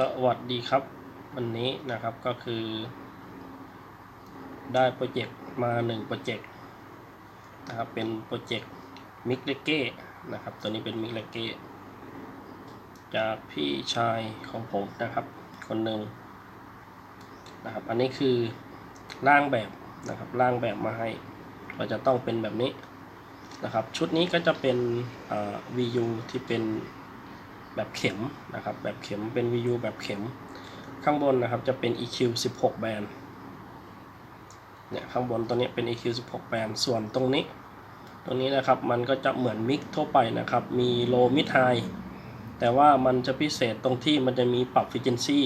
สวัสดีครับ วันนี้นะครับก็คือ ได้โปรเจกต์มาหนึ่งโปรเจกต์นะครับเป็นโปรเจกต์มิกเลเก้นะครับตัวนี้เป็นมิกเลเก้จากพี่ชายของผมนะครับคนหนึ่งนะครับอันนี้คือร่างแบบนะครับร่างแบบมาให้ก็จะต้องเป็นแบบนี้นะครับชุดนี้ก็จะเป็น VU ที่เป็น แบบเข็มนะครับแบบเข็มเป็น VU แบบเข็มข้างบนนะครับจะเป็น EQ 16 แบนเนี่ยข้างบนตัวนี้เป็น EQ 16 แบนส่วนตรงนี้ ตรงนี้นะครับมันก็จะเหมือนมิกทั่วไปนะครับมีโลมิดไฮแต่ว่ามันจะพิเศษตรงที่มันจะมีปรับ frequency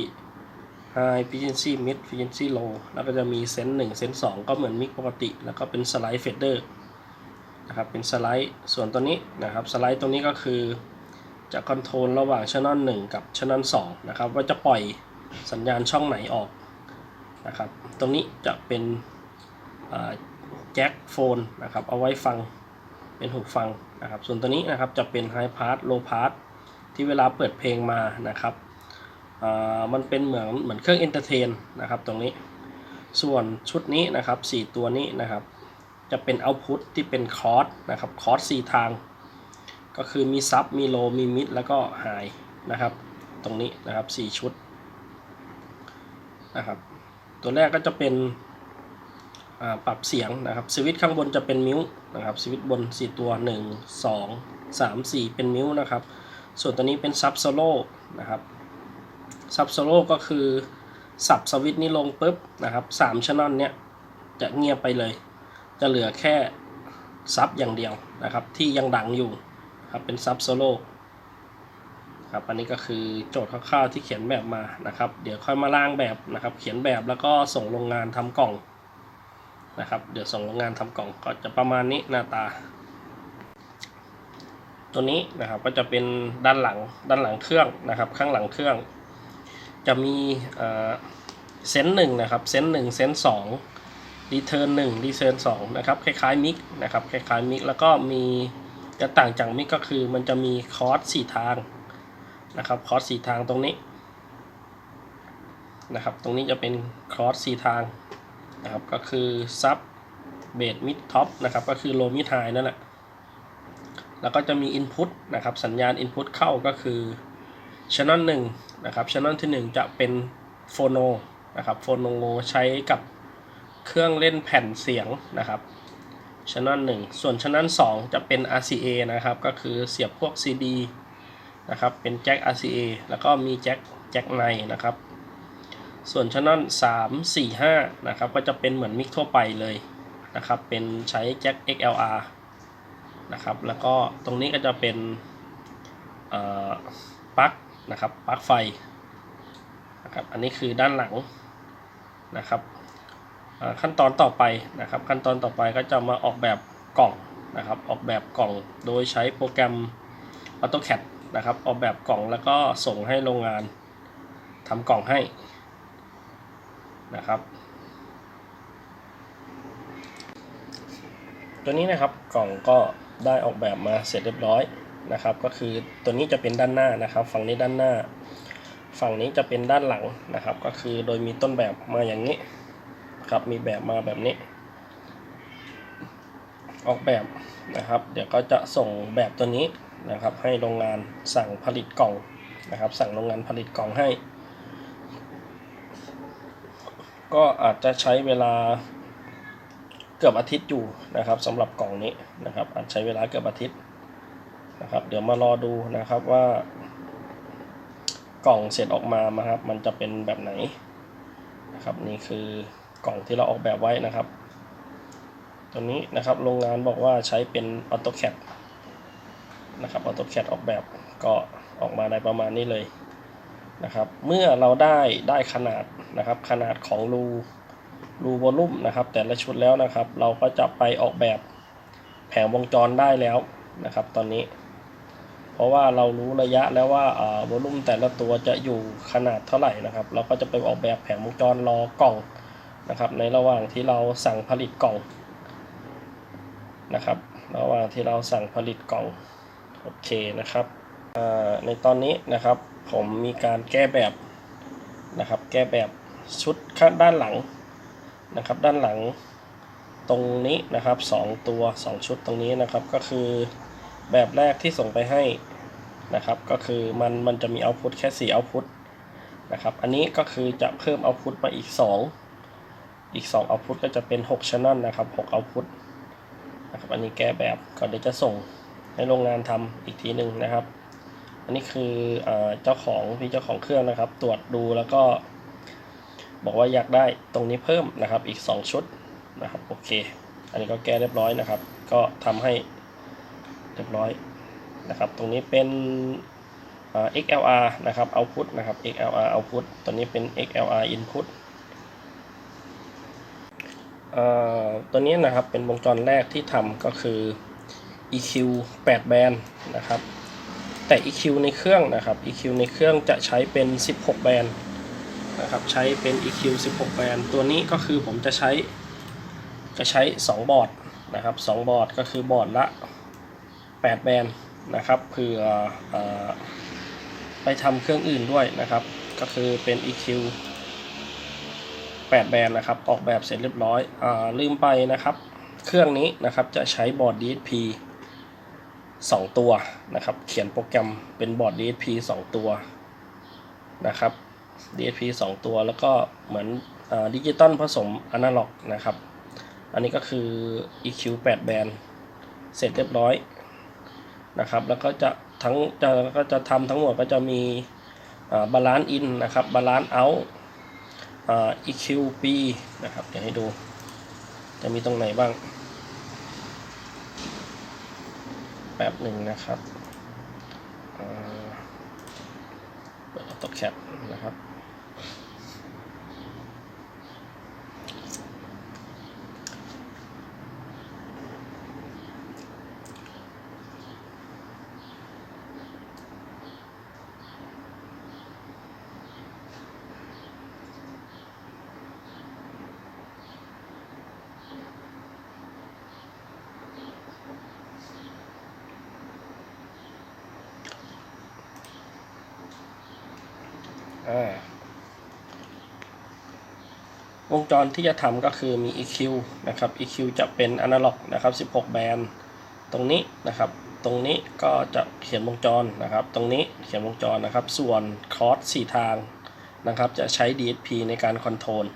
high frequency mid frequency low แล้วก็จะมีเซนต์1เซนต์2ก็เหมือนมิกปกติ แล้วก็เป็นสไลด์เฟดเดอร์นะครับเป็นสไลด์ส่วนตัวนี้นะครับสไลด์ตรงนี้ก็คือ จะคอนโทรลระหว่างช anel 1กับช anel 2นะครับว่าจะปล่อยสัญญาณช่องไหนออกนะครับตรงนี้จะเป็นแจ็คโฟนนะครับเอาไว้ฟังเป็นหูฟังนะครับส่วนตัวนี้นะครับจะเป็นไฮพาร์สโลพาสที่เวลาเปิดเพลงมานะครับมันเป็นเหมือนเหมือนเครื่องเอนเตอร์เทนนะครับตรงนี้ส่วนชุดนี้นะครับ 4 ตัวนี้นะครับ จะเป็นเอาพุตที่เป็นคอร์สนะครับคอร์ส4ทาง ก็คือมีซับมีโลมีมิดแล้วก็ไฮนะครับ ตรงนี้นะครับ 4 ชุดนะครับ ตัวแรกก็จะเป็นปรับเสียงนะครับสวิตช์ข้างบนจะเป็นมิวนะครับสวิตช์บน 4 ตัว 1 2 3 4 เป็นมิวนะครับ ส่วนตัวนี้เป็นซับโซโล่นะครับซับโซโล่ก็คือสับสวิตช์นี้ลงปุ๊บนะครับ3ช anel เนี้ยจะเงียบไปเลย จะเหลือแค่ซับอย่างเดียวนะครับ ที่ยังดังอยู่ ครับเป็นซับโซโล่ครับอันนี้ก็คือโจทย์คร่าวๆที่เขียนแบบมานะครับ เดี๋ยวค่อยมาล่างแบบนะครับ เขียนแบบแล้วก็ส่งโรงงานทำกล่องนะครับ เดี๋ยวส่งโรงงานทำกล่องก็จะประมาณนี้หน้าตา ตัวนี้นะครับก็จะเป็นด้านหลังด้านหลังเครื่องนะครับ ข้างหลังเครื่อง จะมีเซนหนึ่งนะครับเซนหนึ่งเซนสองรีเทิร์นหนึ่งรีเทิร์นสองนะครับคล้ายๆมิกนะครับคล้ายๆมิกแล้วก็มี จะต่างจากมิกก็คือมันจะมีคอร์สสี่ทางนะครับคอร์สสี่ทางตรงนี้นะครับตรงนี้จะเป็นคอร์สสี่ทางนะครับก็คือซับเบสมิดท็อปนะครับก็คือโลมิดไฮนั่นแหละแล้วก็จะมี Input นะครับสัญญาณ Input เข้าก็คือ Channel 1นะครับ Channel ที่ 1 จะเป็นโฟโนนะครับโฟโนใช้กับเครื่องเล่นแผ่นเสียงนะครับ ช channel 1 ส่วนช channel 2 จะเป็น RCA นะครับ ก็คือเสียบพวก CD นะครับ เป็นแจ็ค RCA แล้วก็มีแจ็คแจ็คในนะครับ ส่วนช channel 3 4 5 นะครับ ก็จะเป็นเหมือนมิกทั่วไปเลยนะครับ เป็นใช้แจ็ค XLR นะครับ แล้วก็ตรงนี้ก็จะเป็นปลั๊กนะครับ ปลั๊กไฟนะครับ อันนี้คือด้านหลังนะครับ ขั้นตอนต่อไปนะครับ ขั้นตอนต่อไปก็จะมาออกแบบกล่องนะครับ ออกแบบกล่องโดยใช้โปรแกรม AutoCAD นะครับ ออกแบบกล่องแล้วก็ส่งให้โรงงานทำกล่องให้นะครับตัวนี้นะครับกล่องก็ได้ออกแบบมาเสร็จเรียบร้อยนะครับ ก็คือตัวนี้จะเป็นด้านหน้านะครับ ฝั่งนี้ด้านหน้า ฝั่งนี้จะเป็นด้านหลังนะครับ ก็คือโดยมีต้นแบบมาอย่างนี้ ครับมีแบบมาแบบนี้ ออกแบบนะครับ เดี๋ยวก็จะส่งแบบตัวนี้นะครับ ให้โรงงานสั่งผลิตกล่องนะครับ สั่งโรงงานผลิตกล่องให้ ก็อาจจะใช้เวลาเกือบอาทิตย์อยู่นะครับสำหรับกล่องนี้นะครับ อาจใช้เวลาเกือบอาทิตย์นะครับ เดี๋ยวมารอดูนะครับว่ากล่องเสร็จออกมามาครับ มันจะเป็นแบบไหนนะครับนี่คือ กล่องที่เราออกแบบไว้นะครับ ตัวนี้นะครับโรงงานบอกว่าใช้เป็น AutoCAD นะครับ AutoCAD ออกแบบก็ออกมาในประมาณนี้เลยนะครับ เมื่อเราได้ได้ขนาดนะครับขนาดของรูรูวอลลุ่มนะครับ แต่ละชุดแล้วนะครับ เราก็จะไปออกแบบแผงวงจรได้แล้วนะครับ ตอนนี้ เพราะว่าเรารู้ระยะแล้วว่าวอลลุ่มแต่ละตัวจะอยู่ขนาดเท่าไหร่นะครับ เราก็จะไปออกแบบแผงวงจรรอกล่อง นะครับในระหว่างที่เราสั่งผลิตกล่องนะครับ ระหว่างที่เราสั่งผลิตกล่องโอเคนะครับในตอนนี้นะครับผมมีการแก้แบบนะครับแก้แบบชุดข้างด้านหลังนะครับด้านหลังตรงนี้นะครับสองตัวสองชุดตรงนี้นะครับก็คือแบบแรกที่ส่งไปให้นะครับก็คือมันมันจะมีเอาพุทแค่4เอาพุทนะครับอันนี้ก็คือจะเพิ่มเอาพุทมาอีก 2 อีก2เอาพุทก็จะเป็น6 channel นะครับ6เอาพุทนะครับอันนี้แก้แบบก็เดี๋ยวจะส่งให้โรงงานทำอีกทีหนึ่งนะครับ อันนี้คือเอเจ้าของพี่เจ้าของเครื่องนะครับ ตรวจดูแล้วก็บอกว่าอยากได้ตรงนี้เพิ่มนะครับอีก 2 ชุดนะครับโอเค อันนี้ก็แก้เรียบร้อยนะครับ ก็ทำให้เรียบร้อยนะครับ ตรงนี้เป็นเอ่อ XLR นะครับ output นะครับ XLR output ตัวนี้เป็น XLR input ตัวนี้นะครับเป็นวงจรแรกที่ทำก็คือ EQ 8 แบนนะครับ แต่ EQ ในเครื่องนะครับ EQ ในเครื่องจะใช้เป็น 16 แบนนะครับใช้เป็น EQ 16 แบนตัวนี้ก็คือผมจะใช้จะใช้ 2 บอร์ดนะครับ2บอร์ดก็คือบอร์ดละ 8 แบนนะครับเผื่ออไปทำเครื่องอื่นด้วยนะครับ ก็คือเป็น EQ 8 แบนด์นะครับ ออกแบบเสร็จเรียบร้อยอาลืมไปนะครับ เครื่องนี้นะครับจะใช้บอร์ด DSP 2 ตัวนะครับ เขียนโปรแกรมเป็นบอร์ด DSP 2 ตัวนะครับ DSP 2 ตัวแล้วก็เหมือนดิจิตอลผสมอนาล็อกนะครับ อันนี้ก็คือ EQ 8 แบนด์เสร็จเรียบร้อยนะครับ แล้วก็จะทั้งจะก็จะทำทั้งหมดก็จะมีบาลานซ์อินนะครับบาลานซ์เอา EQ P นะครับ เดี๋ยวให้ดู จะมีตรงไหนบ้าง แป๊บหนึ่งนะครับเปิด AutoCAD นะครับ วงจรที่จะทำก็คือมี EQ นะครับ EQ จะเป็นอนาล็อกนะครับ 16 แบนตรงนี้นะครับ ตรงนี้ก็จะเขียนวงจรนะครับ ตรงนี้เขียนวงจรนะครับ ส่วนคอร์ส4ทางนะครับ จะใช้ DSP ในการคอนโทรล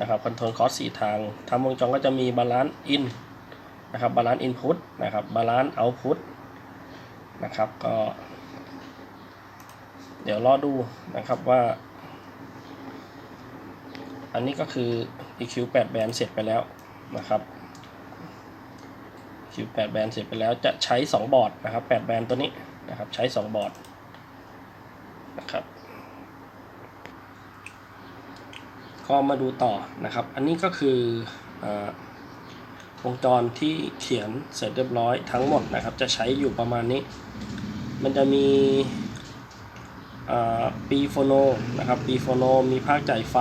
นะครับคอนโทรลคอร์ส4ทางทำวงจรก็จะมีบาลานซ์อินนะครับบาลานซ์อินพุตนะครับบาลานซ์เอาพุตนะครับ ก็ เดี๋ยวรอดูนะครับว่า อันนี้ก็คือ EQ 8แบนเสร็จไปแล้วนะครับ EQ 8แบนเสร็จไปแล้วจะใช้ 2 บอร์ดนะครับ8แบนตัวนี้นะครับใช้ 2 บอร์ดนะครับก็มาดูต่อนะครับ อันนี้ก็คืออวงจรที่เขียนเสร็จเรียบร้อยทั้งหมดนะครับ จะใช้อยู่ประมาณนี้ มันจะมี ปีโฟโนนะครับปีโฟโนมีภาคจ่ายไฟ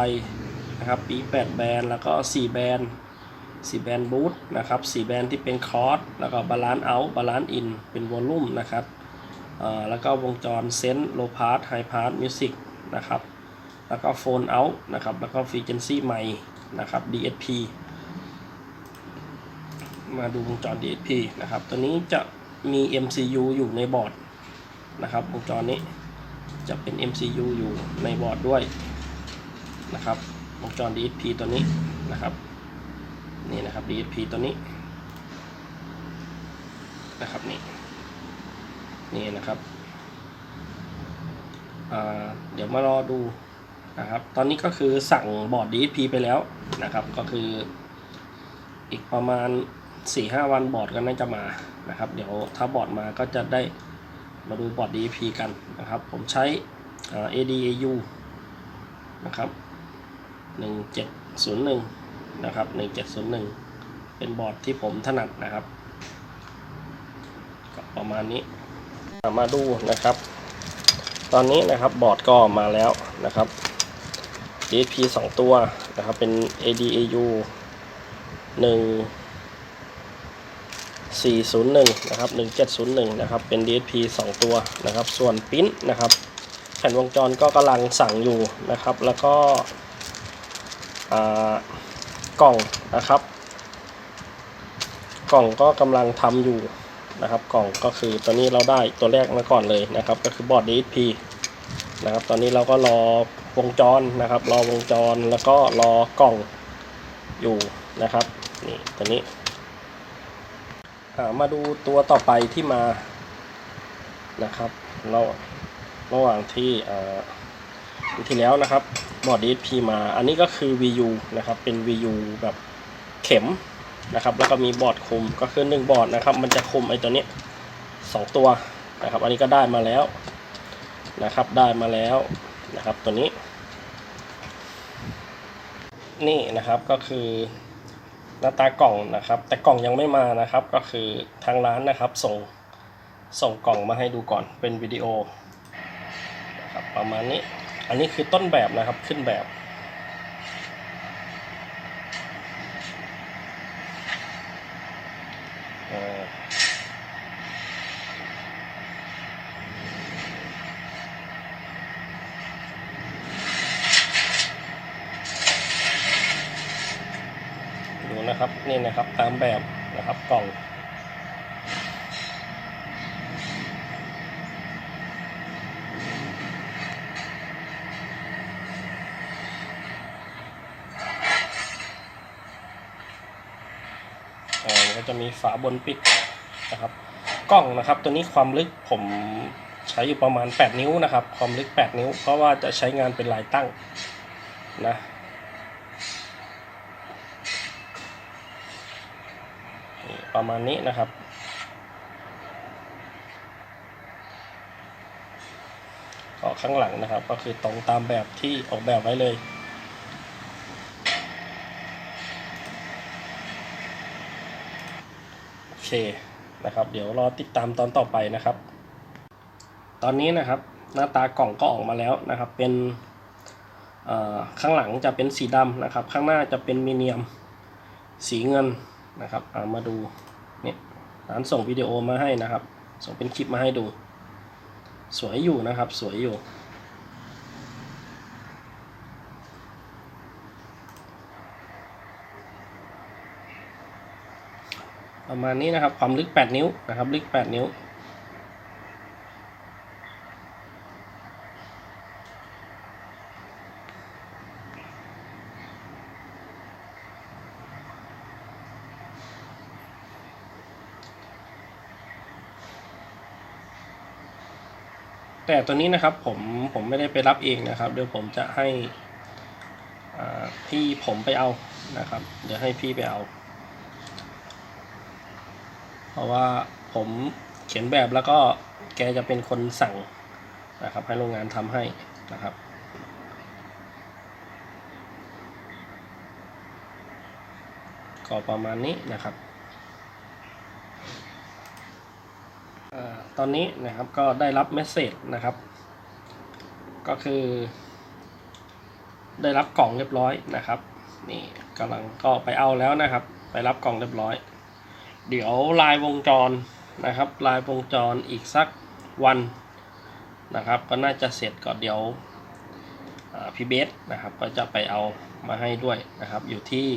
นะครับปี 8 แบนด์แล้วก็ 4 แบนด์4แบนด์บูทนะครับ4แบนด์ที่เป็นคอร์สแล้วก็บาลานซ์เอาท์บาลานซ์อินเป็นวอลลุ่มนะครับแล้วก็วงจรเซนต์โลพาร์ตไฮพาร์ตมิวสิกนะครับแล้วก็โฟนเอาท์นะครับแล้วก็ฟรีเจนซี่ใหม่นะครับ DSP มาดูวงจร DSP นะครับตัวนี้จะมี MCU อยู่ในบอร์ดนะครับวงจรนี้ จะเป็น MCU อยู่ในบอร์ดด้วยนะครับวงจร DSP ตัวนี้นะครับนี่นะครับ DSP ตัวนี้นะครับนี่นี่นะครับเดี๋ยวมารอดูนะครับตอนนี้ก็คือสั่งบอร์ด DSP ไปแล้วนะครับ ก็คืออีกประมาณ 4-5 วันบอร์ดก็น่าจะมานะครับ เดี๋ยวถ้าบอร์ดมาก็จะได้ มาดูบอร์ด DP กันนะครับ ผมใช้ ADAU นะครับ 1701 นะครับ 1701 เป็นบอร์ดที่ผมถนัดนะครับก็ประมาณนี้มาดูนะครับ ตอนนี้นะครับบอร์ดก็มาแล้วนะครับ DSP 2 ตัวนะครับเป็น ADAU 1 401 นะครับ 1701 นะครับ เป็น DSP 2 ตัวนะครับ ส่วนปิ้นนะครับ แผ่นวงจรก็กำลังสั่งอยู่นะครับ แล้วก็กล่องนะครับ กล่องก็กำลังทำอยู่นะครับ กล่องก็คือตอนนี้เราได้ตัวแรกมาก่อนเลยนะครับ ก็คือบอร์ด DSP นะครับ ตอนนี้เราก็รอวงจรนะครับ รอวงจรแล้วก็รอกล่องอยู่นะครับ นี่ตัวนี้ มาดูตัวต่อไปที่มานะครับ เราระหว่างที่ที่แล้วนะครับบอร์ด DSP มา อันนี้ก็คือ VU นะครับ เป็น VU แบบเข็มนะครับ แล้วก็มีบอร์ดคุมก็คือ1บอร์ดนะครับ มันจะคุมไอ้ตัวนี้สองตัวนะครับ อันนี้ก็ได้มาแล้วนะครับ ได้มาแล้วนะครับ ตัวนี้ นี่นะครับก็คือ หน้าตากล่องนะครับ แต่กล่องยังไม่มานะครับก็คือทางร้านนะครับส่งส่งกล่องมาให้ดูก่อนเป็นวิดีโอนะครับประมาณนี้ อันนี้คือต้นแบบนะครับขึ้นแบบ นะครับนี่นะครับตามแบบนะครับกล่อง ก็จะมีฝาบนปิดนะครับกล้องนะครับตัวนี้ความลึกผมใช้อยู่ประมาณ 8 นิ้วนะครับ ความลึก 8 นิ้ว เพราะว่าจะใช้งานเป็นลายตั้งนะ ประมาณนี้นะครับ ก็ข้างหลังนะครับ ก็คือตรงตามแบบที่ออกแบบไว้เลยโอเคนะครับ เดี๋ยวรอติดตามตอนต่อไปนะครับ ตอนนี้นะครับหน้าตากล่องก็ออกมาแล้วนะครับ เป็นข้างหลังจะเป็นสีดำนะครับ ข้างหน้าจะเป็นมีเนียม สีเงิน นะครับเอามาดูเนี่ยร้านส่งวิดีโอมาให้นะครับ ส่งเป็นคลิปมาให้ดู สวยอยู่นะครับสวยอยู่ ประมาณนี้นะครับความลึก 8 นิ้วนะครับ ลึก 8 นิ้ว แต่ตัวนี้นะครับผมผมไม่ได้ไปรับเองนะครับ เดี๋ยวผมจะให้พี่ผมไปเอานะครับ เดี๋ยวให้พี่ไปเอา เพราะว่าผมเขียนแบบแล้วก็แกจะเป็นคนสั่งนะครับ ให้โรงงานทำให้นะครับก็ประมาณนี้นะครับ อาตอนนี้นะครับก็ได้รับเมสเซจนะครับ ก็คือ ได้รับกล่องเรียบร้อยนะครับ นี่กำลังก็ไปเอาแล้วนะครับ ไปรับกล่องเรียบร้อย เดี๋ยวลายวงจรนะครับ ลายวงจรอีกสักวันนะครับ ก็น่าจะเสร็จก่อนเดี๋ยวพี่เบสนะครับก็จะไปเอามาให้ด้วยนะครับ อยู่ที่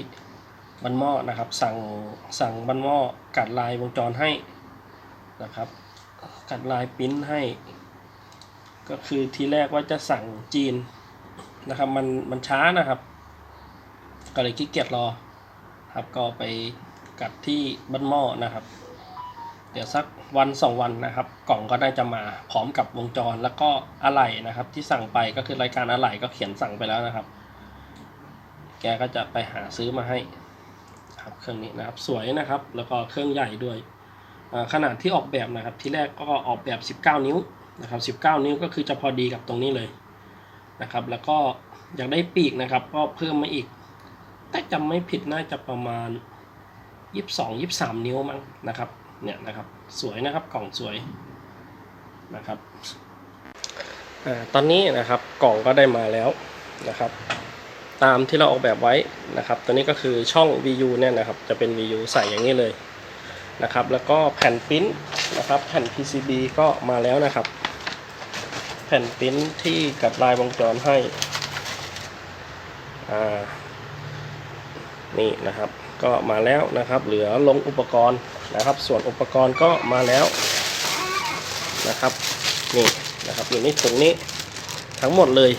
บันหม้อนะครับ สั่งสั่งบันหม้อกัดลายวงจรให้นะครับ กัดลายปิ้นให้ ก็คือทีแรกว่าจะสั่งจีนนะครับ มันมันช้านะครับ ก็เลยขี้เกียจรอครับก็ไปกัดที่บ้านหม้อนะครับ เดี๋ยวสักวันสองวันนะครับ กล่องก็ได้จะมาพร้อมกับวงจรแล้วก็อะไหล่นะครับ ที่สั่งไปก็คือรายการอะไหล่ก็เขียนสั่งไปแล้วนะครับ แกก็จะไปหาซื้อมาให้ครับเครื่องนี้นะครับสวยนะครับ แล้วก็เครื่องใหญ่ด้วย ขนาดที่ออกแบบนะครับที่แรกก็ออกแบบ 19 นิ้วนะครับ 19 นิ้วก็คือจะพอดีกับตรงนี้เลยนะครับ แล้วก็อยากได้ปีกนะครับ ก็เพิ่มมาอีก ถ้าจำไม่ผิดน่าจะประมาณยี่สิบสองยี่สิบสามนิ้วมั้งนะครับเนี่ยนะครับสวยนะครับกล่องสวยนะครับอตอนนี้นะครับกล่องก็ได้มาแล้วนะครับ ตามที่เราออกแบบไว้นะครับ ตัวนี้ก็คือช่อง VU เนี่ยนะครับ จะเป็น VU ใส่อย่างนี้เลย นะครับ แล้วก็แผ่นปิ้นนะครับ แผ่น PCB ก็มาแล้วนะครับ แผ่นปิ้นที่กับลายวงจรให้อ่านี่นะครับ ก็มาแล้วนะครับ เหลือลงอุปกรณ์นะครับ ส่วนอุปกรณ์ก็มาแล้วนะครับ นี่นะครับอยู่ในถุงนี้ทั้งหมดเลย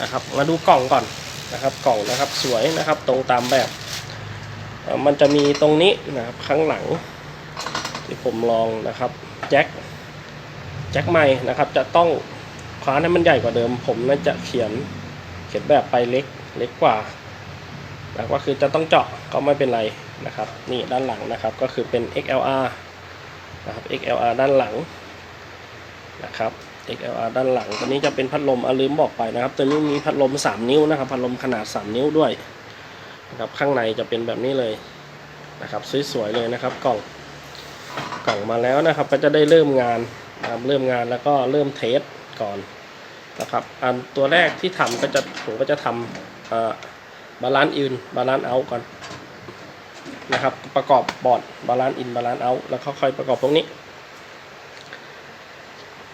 นะครับ มาดูกล่องก่อนนะครับ กล่องนะครับ สวยนะครับ ตรงตามแบบ มันจะมีตรงนี้นะครับข้างหลัง ที่ผมลองนะครับแจ็คแจ็คใหม่นะครับจะต้องคว้านให้มันใหญ่กว่าเดิม ผมน่าจะเขียนเขียนแบบไปเล็กเล็กกว่าแต่ก็คือจะต้องเจาะก็ไม่เป็นไรนะครับ นี่ด้านหลังนะครับก็คือเป็น XLR นะครับ XLR ด้านหลังนะครับ XLR ด้านหลังตัวนี้จะเป็นพัดลมอลืมบอกไปนะครับ ตัวนี้มีพัดลม 3 นิ้วนะครับ พัดลมขนาด 3 นิ้วด้วย นะครับข้างในจะเป็นแบบนี้เลยนะครับสวยๆเลยนะครับกล่องกล่องมาแล้วนะครับ ก็จะได้เริ่มงานนะครับเริ่มงานแล้วก็เริ่มเทสก่อนนะครับอันตัวแรกที่ทำก็จะผมก็จะทำบาลานซ์อินบาลานซ์เอาก่อนนะครับ ประกอบบอร์ดบาลานซ์อินบาลานซ์เอาแล้วก็ค่อยประกอบพวกนี้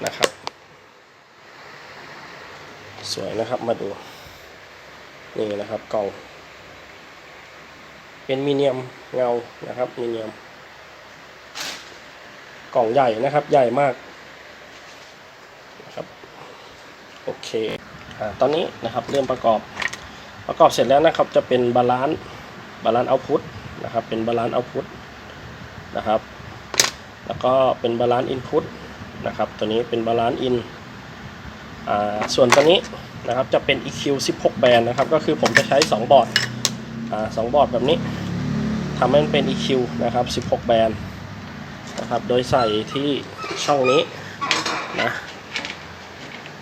นะครับ สวยนะครับมาดูนี่นะครับกล่อง เป็นมีเนียมเงานะครับมีเนียม กล่องใหญ่นะครับใหญ่มากนะครับโอเคอ่าตอนนี้นะครับเริ่มประกอบประกอบเสร็จแล้วนะครับจะเป็นบาลานซ์บาลานซ์เอาพุตนะครับเป็นบาลานซ์เอาพุตนะครับ แล้วก็เป็นบาลานซ์อินพุตนะครับตัวนี้เป็นบาลานซ์อินอ่าส่วนตัวนี้นะครับจะเป็น EQ 16 แบนนะครับก็คือผมจะใช้ 2 บอร์ด สองบอร์ดแบบนี้ทำให้มันเป็น EQ นะครับ 16 แบนนะครับ โดยใส่ที่ช่องนี้นะ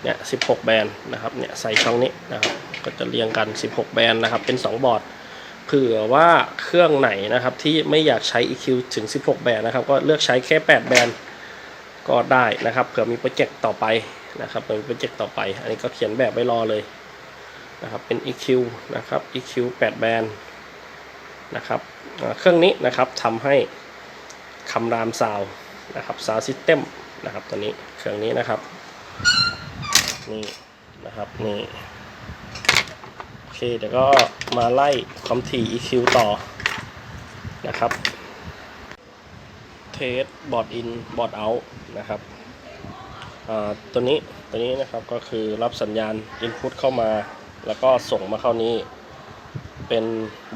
เนี่ย 16 แบนนะครับเนี่ยใส่ช่องนี้นะครับก็จะเรียงกัน 16 แบนนะครับเป็น 2 บอร์ดเผื่อว่าเครื่องไหนนะครับที่ไม่อยากใช้ EQ ถึง 16 แบนนะครับก็เลือกใช้แค่ 8 แบนก็ได้นะครับเผื่อมีโปรเจกต์ต่อไปนะครับเผื่อมีโปรเจกต์ต่อไป อันนี้ก็เขียนแบบไว้รอเลย นะครับเป็น EQ นะครับ EQ 8 แบนนะครับเครื่องนี้นะครับทำให้คำรามซาวนะครับซาวซิสเต็มนะครับตัวนี้เครื่องนี้นะครับนี่นะครับนี่โอเคเดี๋ยวก็มาไล่ความถี่ EQ ต่อนะครับเทสบอร์ดอินบอร์ดเอานะครับตัวนี้ตัวนี้นะครับก็คือรับสัญญาณ Input เข้ามา แล้วก็ส่งมาเข้านี้เป็น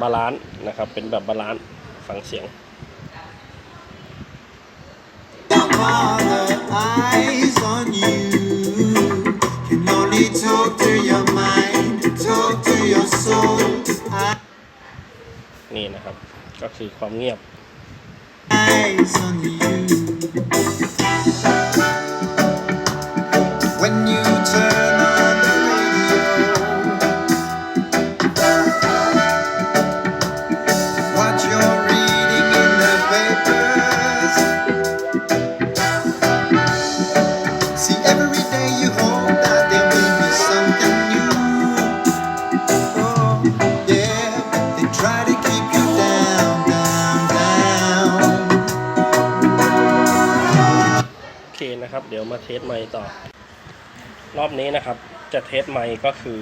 บาลานซ์นะครับ เป็นแบบบาลานซ์ฟังเสียง นี่นะครับ ก็คือความเงียบ Eyes on you. อบนี้นะครับจะเทสไมค์ก็คือ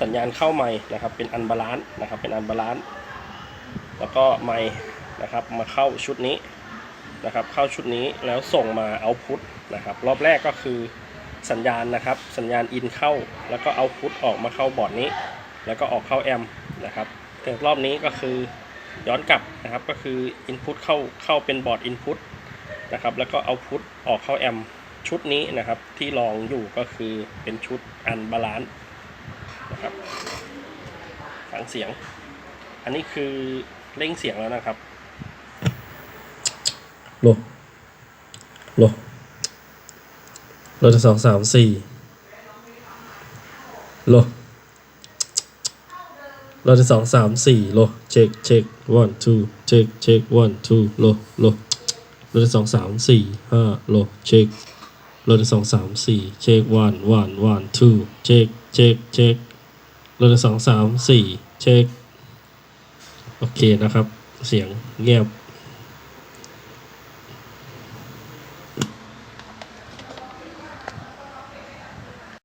สัญญาณเข้าไมค์นะครับ เป็นอันบาลานซ์นะครับ เป็นอันบาลานซ์แล้วก็ไมค์นะครับมาเข้าชุดนี้นะครับ เข้าชุดนี้แล้วส่งมาเอาพุทนะครับ รอบแรกก็คือสัญญาณนะครับ สัญญาณอินเข้า แล้วก็เอาพุทออกมาเข้าบอร์ดนี้ แล้วก็ออกเข้าแอมนะครับแต่รอบนี้ก็คือย้อนกลับนะครับก็คือ Input เข้าเข้าเป็นบอร์ด Input นะครับแล้วก็เอาพุทออกเข้าแอม ชุดนี้นะครับที่ลองอยู่ก็คือเป็นชุดอันบาลานซ์นะครับฟังเสียง อันนี้คือเร่งเสียงแล้วนะครับโลโลโลจะสองสามสี่โลโลจะสองสามสี่โลเช็คเช็ค one two เช็คเช็ค one two โลโลโหลดสองสามสี่ห้าโลเช็ค โหลดสองสามสี่เช็ค one one one two เช็คเช็คเช็คโหลดสองสามสี่เช็คโอเคนะครับ เสียงเงียบ